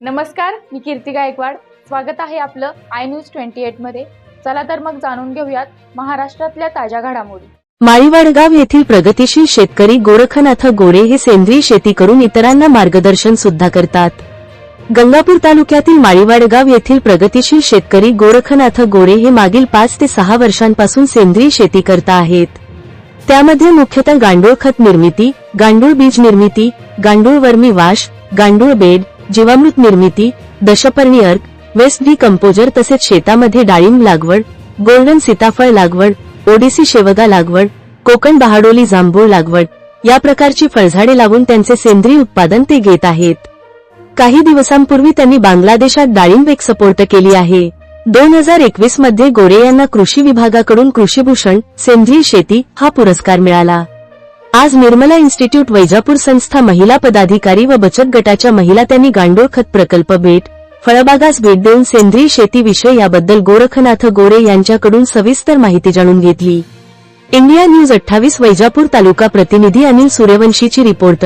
नमस्कार मी कीर्ती गायकवाड. स्वागत आहे आपलं आय न्यूज ट्वेंटी एटमध्ये. चला तर मग जाणून घेऊयात महाराष्ट्रातल्या ताज्या घडामोडी. माळीवाडगाव येथील प्रगतीशील शेतकरी गोरखनाथ गोरे हे सेंद्रिय शेती करून इतरांना मार्गदर्शन सुद्धा करतात. गंगापूर तालुक्यातील माळीवाडगाव येथील प्रगतीशील शेतकरी गोरखनाथ गोरे हे मागील पाच ते सहा वर्षांपासून सेंद्रिय शेती करता आहेत. त्यामध्ये मुख्यतः गांडूळ खत निर्मिती गांडूळ बीज निर्मिती गांडूळ वर्मी वाश गांडूळ बेड जीवामृत निर्मिती दशपर्णी अर्क वेस्ट डी कंपोजर तसेच शेतामध्ये डाळिंब लागवड गोल्डन सीताफळ लागवड ओडिसी शेवगा लागवड कोकण बहाडोली जांभूळ लागवड या प्रकारची फळझाडे लावून त्यांचे सेंद्रिय उत्पादन ते घेत आहेत. काही दिवसांपूर्वी त्यांनी बांगलादेशात डाळिंब एक सपोर्ट केली आहे. दोन हजार एकवीसमध्ये गोरे यांना कृषी विभागाकडून कृषीभूषण सेंद्रिय शेती हा पुरस्कार मिळाला. आज निर्मला इन्स्टिट्यूट वैजापूर संस्था महिला पदाधिकारी व बचत गटाच्या महिला त्यांनी गांडूळ खत प्रकल्प भेट फळबागास भेट देऊन सेंद्रिय शेतीविषयी याबद्दल गोरखनाथ गोरे यांच्याकडून सविस्तर माहिती जाणून घेतली. इंडिया न्यूज अठ्ठावीस वैजापूर तालुका प्रतिनिधी अनिल सूर्यवंशीची रिपोर्ट